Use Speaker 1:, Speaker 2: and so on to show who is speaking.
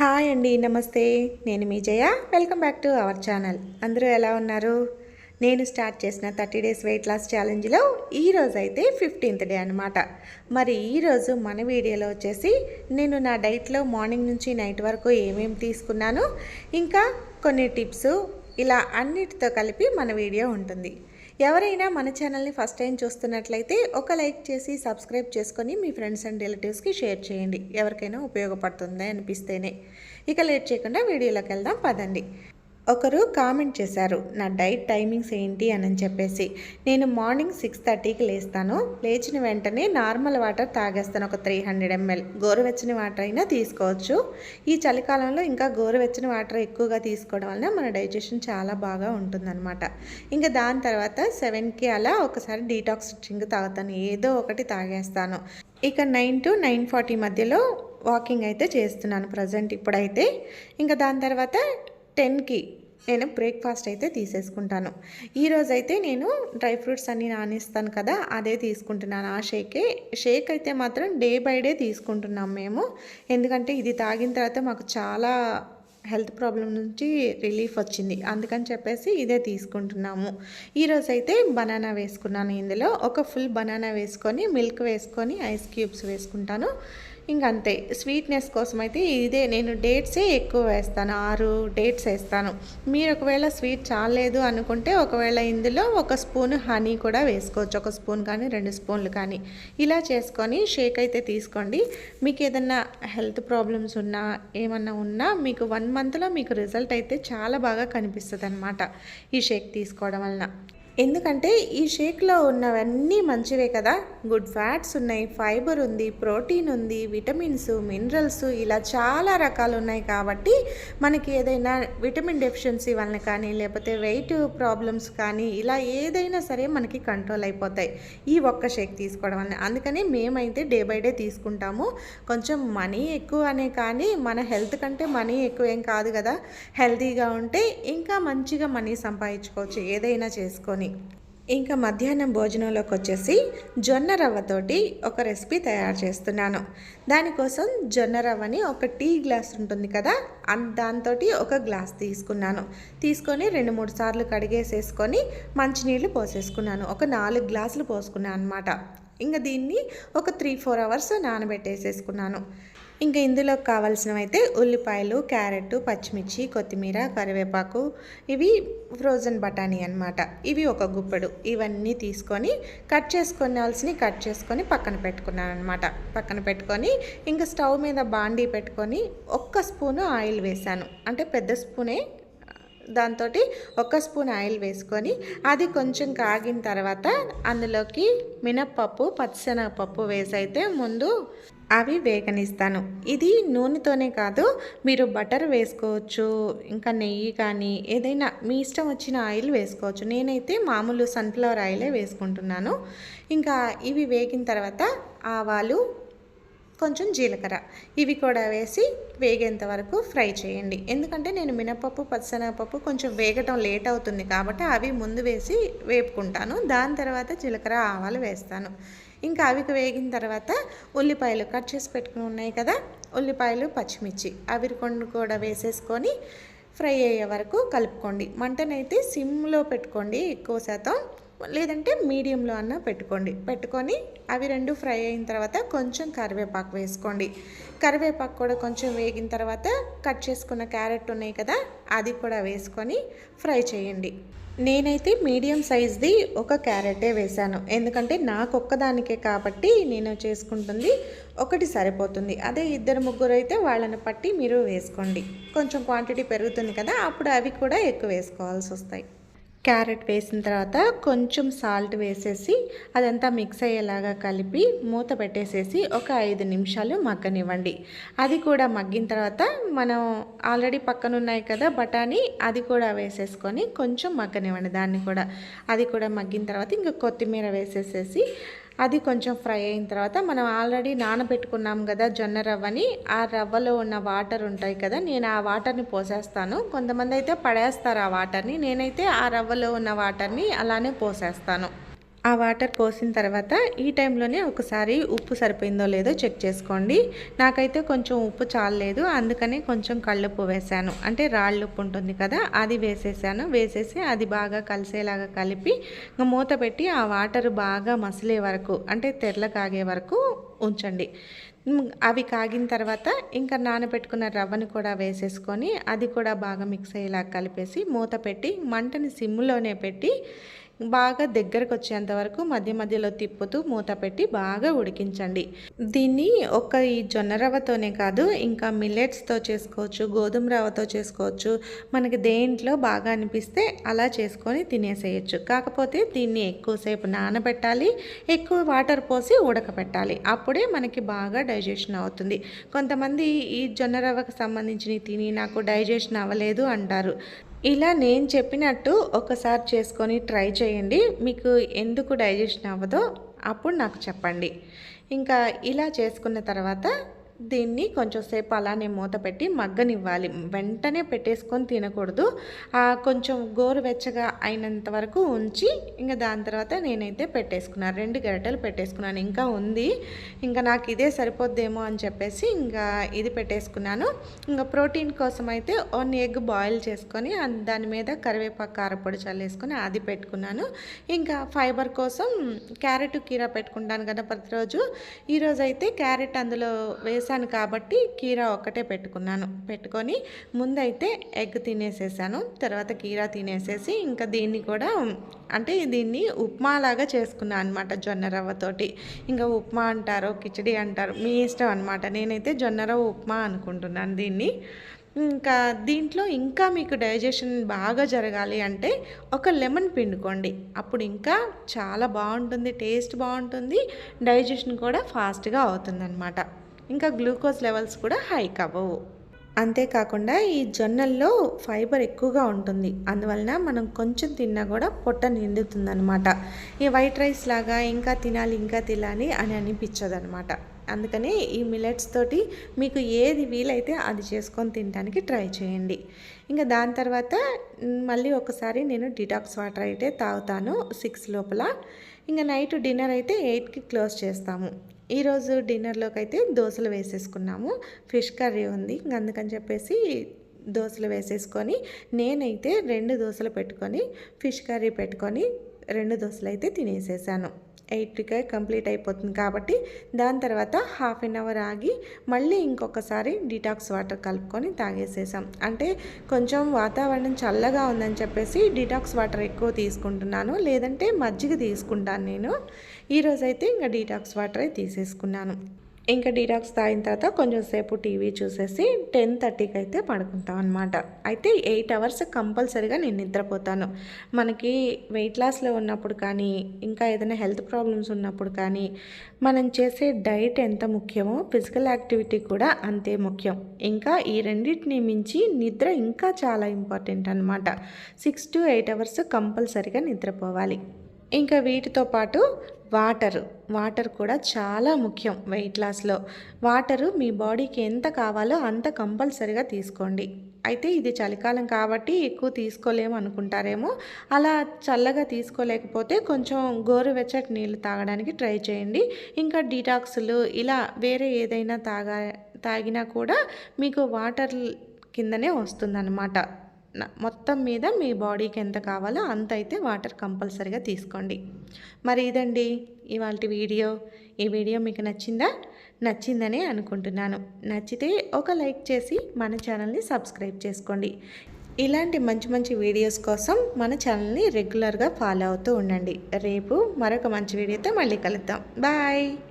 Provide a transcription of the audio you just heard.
Speaker 1: Hi అండి నమస్తే. నేను మీ Jaya. Welcome back to our channel. అందరూ ఎలా ఉన్నారు? నేను స్టార్ట్ చేసిన థర్టీ డేస్ వెయిట్ లాస్ ఛాలెంజ్లో ఈరోజు అయితే ఫిఫ్టీన్త్ డే అనమాట మరి ఈరోజు మన వీడియోలో వచ్చేసి నేను నా డైట్లో మార్నింగ్ నుంచి నైట్ వరకు ఏమేమి తీసుకున్నాను ఇంకా కొన్ని టిప్స్ ఇలా అన్నిటితో కలిపి మన వీడియో ఉంటుంది. ఎవరైనా మన ఛానల్ని ఫస్ట్ టైం చూస్తున్నట్లయితే ఒక లైక్ చేసి సబ్స్క్రైబ్ చేసుకొని మీ ఫ్రెండ్స్ అండ్ రిలేటివ్స్కి షేర్ చేయండి. ఎవరికైనా ఉపయోగపడుతుంది అనిపిస్తేనే. ఇక లేట్ చేయకుండా వీడియోలోకి వెళ్దాం. పదండి. ఒకరు కామెంట్ చేశారు నా డైట్ టైమింగ్స్ ఏంటి? అని చెప్పేసి. నేను మార్నింగ్ సిక్స్ థర్టీకి లేస్తాను. లేచిన వెంటనే నార్మల్ వాటర్ తాగేస్తాను ఒక త్రీ హండ్రెడ్ ఎంఎల్. గోరువెచ్చని వాటర్ అయినా తీసుకోవచ్చు. ఈ చలికాలంలో ఇంకా గోరువెచ్చని వాటర్ ఎక్కువగా తీసుకోవడం వలన మన డైజెషన్ చాలా బాగా ఉంటుందన్నమాట. ఇంకా దాని తర్వాత సెవెన్కి అలా ఒకసారి డీటాక్స్ డ్రింక్ తాగుతాను. ఏదో ఒకటి తాగేస్తాను. ఇక నైన్ టు నైన్ ఫార్టీ మధ్యలో వాకింగ్ అయితే చేస్తున్నాను ప్రజెంట్ ఇప్పుడైతే. ఇంకా దాని తర్వాత టెన్కి నేను బ్రేక్ఫాస్ట్ అయితే తీసేసుకుంటాను. ఈరోజైతే నేను డ్రై ఫ్రూట్స్ అన్నీ నానిస్తాను కదా అదే తీసుకుంటున్నాను. ఆ షేకే షేక్ అయితే మాత్రం డే బై డే తీసుకుంటున్నాం మేము. ఎందుకంటే ఇది తాగిన తర్వాత మాకు చాలా హెల్త్ ప్రాబ్లం నుంచి రిలీఫ్ వచ్చింది. అందుకని చెప్పేసి ఇదే తీసుకుంటున్నాము. ఈరోజు అయితే బనానా వేసుకున్నాను ఇందులో. ఒక ఫుల్ బనానా వేసుకొని మిల్క్ వేసుకొని ఐస్ క్యూబ్స్ వేసుకుంటాను. ఇంకంతే. స్వీట్నెస్ కోసం అయితే ఇదే. నేను డేట్సే ఎక్కువ వేస్తాను. ఆరు డేట్స్ వేస్తాను. మీరు ఒకవేళ స్వీట్ చాలేదు అనుకుంటే ఒకవేళ ఇందులో ఒక స్పూన్ హనీ కూడా వేసుకోవచ్చు. ఒక స్పూన్ కానీ రెండు స్పూన్లు కానీ. ఇలా చేసుకొని షేక్ అయితే తీసుకోండి. మీకు ఏదన్నా హెల్త్ ప్రాబ్లమ్స్ ఉన్నా ఏమన్నా ఉన్నా మీకు వన్ మంత్లో మీకు రిజల్ట్ అయితే చాలా బాగా కనిపిస్తుంది అనమాట ఈ షేక్ తీసుకోవడం వలన. ఎందుకంటే ఈ షేక్లో ఉన్నవన్నీ మంచివే కదా. గుడ్ ఫ్యాట్స్ ఉన్నాయి ఫైబర్ ఉంది ప్రోటీన్ ఉంది విటమిన్స్ మినరల్స్ ఇలా చాలా రకాలు ఉన్నాయి కాబట్టి మనకి ఏదైనా విటమిన్ డెఫిషియన్సీ వలన కానీ లేకపోతే వెయిట్ ప్రాబ్లమ్స్ కానీ ఇలా ఏదైనా సరే మనకి కంట్రోల్ అయిపోతాయి ఈ ఒక్క షేక్ తీసుకోవడం వల్ల అందుకని మేమైతే డే బై డే తీసుకుంటాము. కొంచెం మనీ ఎక్కువ అనే కానీ మన హెల్త్ కంటే మనీ ఎక్కువ ఏం కాదు కదా. హెల్తీగా ఉంటే ఇంకా మంచిగా మనీ సంపాదించుకోవచ్చు ఏదైనా చేసుకొని. ఇంకా మధ్యాహ్నం భోజనంలోకి వచ్చేసి జొన్న రవ్వతోటి ఒక రెసిపీ తయారు చేస్తున్నాను. దానికోసం జొన్న రవ్వని ఒక టీ గ్లాస్ ఉంటుంది కదా దాంతో ఒక గ్లాస్ తీసుకున్నాను. తీసుకొని రెండు మూడు సార్లు కడిగేసేసుకొని మంచినీళ్ళు పోసేసుకున్నాను. ఒక నాలుగు గ్లాసులు పోసుకున్నాను అనమాట ఇంకా దీన్ని ఒక త్రీ ఫోర్ అవర్స్ నానబెట్టేసేసుకున్నాను. ఇంకా ఇందులో కావాల్సినవైతే ఉల్లిపాయలు క్యారెట్ పచ్చిమిర్చి కొత్తిమీర కరివేపాకు ఇవి ఫ్రోజన్ బఠానీ అనమాట ఇవి ఒక గుప్పెడు. ఇవన్నీ తీసుకొని కట్ చేసుకోవాల్సినవి కట్ చేసుకొని పక్కన పెట్టుకున్నాను అనమాట పక్కన పెట్టుకొని ఇంకా స్టవ్ మీద బాండీ పెట్టుకొని ఒక్క స్పూను ఆయిల్ వేసాను. అంటే పెద్ద స్పూనే దాంతో ఒక స్పూన్ ఆయిల్ వేసుకొని అది కొంచెం కాగిన తర్వాత అందులోకి మినప్పప్పు పచ్చిశనగపప్పు వేసి అయితే ముందు అవి వేగనిస్తాను. ఇది నూనెతోనే కాదు మీరు బటర్ వేసుకోవచ్చు ఇంకా నెయ్యి కానీ ఏదైనా మీ ఇష్టం వచ్చిన ఆయిల్ వేసుకోవచ్చు. నేనైతే మామూలు సన్ఫ్లవర్ ఆయిలే వేసుకుంటున్నాను. ఇంకా ఇవి వేగిన తర్వాత ఆవాలు కొంచెం జీలకర్ర ఇవి కూడా వేసి వేగేంత వరకు ఫ్రై చేయండి. ఎందుకంటే నేను మినపప్పు పచ్చనగపప్పు కొంచెం వేగటం లేట్ అవుతుంది కాబట్టి అవి ముందు వేసి వేపుకుంటాను. దాని తర్వాత జీలకర్ర ఆవాలు వేస్తాను. ఇంకా అవి వేగిన తర్వాత ఉల్లిపాయలు కట్ చేసి పెట్టుకుని ఉన్నాయి కదా ఉల్లిపాయలు పచ్చిమిర్చి. అవి కొన్ని కూడా వేసేసుకొని ఫ్రై అయ్యే వరకు కలుపుకోండి. మంటనైతే సిమ్లో పెట్టుకోండి ఎక్కువ శాతం. లేదంటే మీడియంలో అన్న పెట్టుకోండి. పెట్టుకొని అవి రెండు ఫ్రై అయిన తర్వాత కొంచెం కరివేపాకు వేసుకోండి. కరివేపాకు కూడా కొంచెం వేగిన తర్వాత కట్ చేసుకున్న క్యారెట్ ఉన్నాయి కదా అది కూడా వేసుకొని ఫ్రై చేయండి. నేనైతే మీడియం సైజ్ది ఒక క్యారెటే వేశాను. ఎందుకంటే నాకు ఒక్కదానికే కాబట్టి నేను చేసుకుంటుంది ఒకటి సరిపోతుంది. అదే ఇద్దరు ముగ్గురు అయితే వాళ్ళని పట్టి మీరు వేసుకోండి. కొంచెం క్వాంటిటీ పెరుగుతుంది కదా అప్పుడు అవి కూడా ఎక్కువ వేసుకోవాల్సి వస్తాయి. క్యారెట్ వేసిన తర్వాత కొంచెం సాల్ట్ వేసేసి అదంతా మిక్స్ అయ్యేలాగా కలిపి మూత పెట్టేసేసి ఒక ఐదు నిమిషాలు మగ్గనివ్వండి. అది కూడా మగ్గిన తర్వాత మనం ఆల్రెడీ పక్కన ఉన్నాయి కదా బఠానీ అది కూడా వేసేసుకొని కొంచెం మగ్గనివ్వండి దాన్ని కూడా. అది కూడా మగ్గిన తర్వాత ఇంకా కొత్తిమీర వేసేసేసి అది కొంచెం ఫ్రై అయిన తర్వాత మనం ఆల్రెడీ నానబెట్టుకున్నాం కదా జొన్న రవ్వని ఆ రవ్వలో ఉన్న వాటర్ ఉంటాయి కదా నేను ఆ వాటర్ని పోసేస్తాను. కొంతమంది అయితే పడేస్తారు ఆ వాటర్ని నేనైతే ఆ రవ్వలో ఉన్న వాటర్ని అలానే పోసేస్తాను. ఆ వాటర్ పోసిన తర్వాత ఈ టైంలోనే ఒకసారి ఉప్పు సరిపోయిందో లేదో చెక్ చేసుకోండి. నాకైతే కొంచెం ఉప్పు చాలలేదు అందుకని కొంచెం కళ్ళుప్పు వేసాను అంటే రాళ్ళు ఉప్పు ఉంటుంది కదా అది వేసేసాను. వేసేసి అది బాగా కలిసేలాగా కలిపి మూత పెట్టి ఆ వాటర్ బాగా మసిలే వరకు అంటే తెరల కాగే వరకు ఉంచండి. అవి కాగిన తర్వాత ఇంకా నానబెట్టుకున్న రవ్వను కూడా వేసేసుకొని అది కూడా బాగా మిక్స్ అయ్యేలా కలిపేసి మూత పెట్టి మంటని సిమ్లోనే పెట్టి బాగా దగ్గరకు వచ్చేంత వరకు మధ్య మధ్యలో తిప్పుతూ మూత పెట్టి బాగా ఉడికించండి. దీన్ని ఒక ఈ జొన్న రవ్వతోనే కాదు ఇంకా మిల్లెట్స్తో చేసుకోవచ్చు గోధుమ రవ్వతో చేసుకోవచ్చు. మనకి దేంట్లో బాగా అనిపిస్తే అలా చేసుకొని తినేసేయచ్చు. కాకపోతే దీన్ని ఎక్కువసేపు నానబెట్టాలి ఎక్కువ వాటర్ పోసి ఉడకబెట్టాలి అప్పుడే మనకి బాగా డైజెషన్ అవుతుంది. కొంతమంది ఈ జొన్న రవ్వకు సంబంధించిన తిని నాకు డైజెషన్ అవ్వలేదు అంటారు. ఇలా నేను చెప్పినట్టు ఒకసారి చేసుకొని ట్రై చేయండి. మీకు ఎందుకు డైజెషన్ అవ్వదో అప్పుడు నాకు చెప్పండి. ఇంకా ఇలా చేసుకున్న తర్వాత దీన్ని కొంచెం సేపు అలానే మూత పెట్టి మగ్గనివ్వాలి. వెంటనే పెట్టేసుకొని తినకూడదు. కొంచెం గోరువెచ్చగా అయినంత వరకు ఉంచి ఇంకా దాని తర్వాత నేనైతే పెట్టేసుకున్నాను రెండు గరిటెలు పెట్టేసుకున్నాను. ఇంకా ఉంది. ఇంకా నాకు ఇదే సరిపోద్దేమో అని చెప్పేసి ఇంకా ఇది పెట్టేసుకున్నాను. ఇంకా ప్రోటీన్ కోసం అయితే వన్ ఎగ్ బాయిల్ చేసుకొని దాని మీద కరివేపాకు కారపొడి చల్లేసుకొని అది పెట్టుకున్నాను. ఇంకా ఫైబర్ కోసం క్యారెట్ కీరా పెట్టుకుంటాను కదా ప్రతిరోజు. ఈరోజు అయితే క్యారెట్ అందులో వేసి చేశాను కాబట్టి కీరా ఒక్కటే పెట్టుకున్నాను. పెట్టుకొని ముందైతే ఎగ్ తినేసేసాను. తర్వాత కీరా తినేసేసి ఇంకా దీన్ని కూడా అంటే దీన్ని ఉప్మా లాగా చేసుకున్నాను అనమాట జొన్న రవ్వతోటి. ఇంకా ఉప్మా అంటారు కిచడి అంటారు మీ ఇష్టం అనమాట నేనైతే జొన్న రవ్వ ఉప్మా అనుకుంటున్నాను దీన్ని. ఇంకా దీంట్లో ఇంకా మీకు డైజెషన్ బాగా జరగాలి అంటే ఒక లెమన్ పిండుకోండి. అప్పుడు ఇంకా చాలా బాగుంటుంది టేస్ట్ బాగుంటుంది డైజెషన్ కూడా ఫాస్ట్గా అవుతుందన్నమాట. ఇంకా గ్లూకోజ్ లెవెల్స్ కూడా హైక్ అవ్వవు. అంతేకాకుండా ఈ జొన్నల్లో ఫైబర్ ఎక్కువగా ఉంటుంది. అందువలన మనం కొంచెం తిన్నా కూడా పొట్ట నిండుతుందనమాట ఈ వైట్ రైస్ లాగా ఇంకా తినాలి ఇంకా తినాలి అని అనిపించదు అనమాట అందుకని ఈ మిలెట్స్ తోటి మీకు ఏది వీలైతే అది చేసుకొని తినడానికి ట్రై చేయండి. ఇంకా దాని తర్వాత మళ్ళీ ఒకసారి నేను డిటాక్స్ వాటర్ అయితే తాగుతాను సిక్స్ లోపల. ఇంకా నైట్ డిన్నర్ అయితే ఎయిట్కి క్లోజ్ చేస్తాము. ఈరోజు డిన్నర్లోకి అయితే దోశలు వేసేసుకున్నాము. ఫిష్ కర్రీ ఉంది. అందుకని చెప్పేసి దోశలు వేసేసుకొని నేనైతే రెండు దోశలు పెట్టుకొని ఫిష్ కర్రీ పెట్టుకొని రెండు దోశలు అయితే తినేసేసాను. ఎయిట్కే కంప్లీట్ అయిపోతుంది కాబట్టి దాని తర్వాత హాఫ్ అన్ అవర్ ఆగి మళ్ళీ ఇంకొకసారి డిటాక్స్ వాటర్ కలుపుకొని తాగేసేసాం. అంటే కొంచెం వాతావరణం చల్లగా ఉందని చెప్పేసి డిటాక్స్ వాటర్ ఎక్కువ తీసుకుంటున్నాను. లేదంటే మజ్జిగ తీసుకుంటాను నేను. ఈరోజైతే ఇంకా డీటాక్స్ వాటర్ తీసేసుకున్నాను. ఇంకా డీటాక్స్ తాగిన తర్వాత కొంచెం సేపు టీవీ చూసేసి టెన్ థర్టీకి అయితే పడుకుంటాం అనమాట అయితే ఎయిట్ అవర్స్ కంపల్సరీగా నేను నిద్రపోతాను. మనకి వెయిట్ లాస్లో ఉన్నప్పుడు కానీ ఇంకా ఏదైనా హెల్త్ ప్రాబ్లమ్స్ ఉన్నప్పుడు కానీ మనం చేసే డైట్ ఎంత ముఖ్యమో ఫిజికల్ యాక్టివిటీ కూడా అంతే ముఖ్యం. ఇంకా ఈ రెండింటిని మించి నిద్ర ఇంకా చాలా ఇంపార్టెంట్ అనమాట సిక్స్ టు ఎయిట్ అవర్స్ కంపల్సరీగా నిద్రపోవాలి. ఇంకా వీటితో పాటు వాటర్. వాటర్ కూడా చాలా ముఖ్యం వెయిట్ లాస్లో. వాటరు మీ బాడీకి ఎంత కావాలో అంత కంపల్సరిగా తీసుకోండి. అయితే ఇది చలికాలం కాబట్టి ఎక్కువ తీసుకోలేము అనుకుంటారేమో. అలా చల్లగా తీసుకోలేకపోతే కొంచెం గోరువెచ్చటి నీళ్ళు తాగడానికి ట్రై చేయండి. ఇంకా డీటాక్స్లు ఇలా వేరే ఏదైనా తాగా తాగినా కూడా మీకు వాటర్ కిందనే వస్తుందన్నమాట. మొత్తం మీద మీ బాడీకి ఎంత కావాలో అంత అయితే వాటర్ కంపల్సరీగా తీసుకోండి. మరి ఇదండి ఇవాళ వీడియో. ఈ వీడియో మీకు నచ్చిందా? నచ్చిందనే అనుకుంటున్నాను. నచ్చితే ఒక లైక్ చేసి మన ఛానల్ని సబ్స్క్రైబ్ చేసుకోండి. ఇలాంటి మంచి మంచి వీడియోస్ కోసం మన ఛానల్ని రెగ్యులర్గా ఫాలో అవుతూ ఉండండి. రేపు మరొక మంచి వీడియోతో మళ్ళీ కలుద్దాం. బాయ్!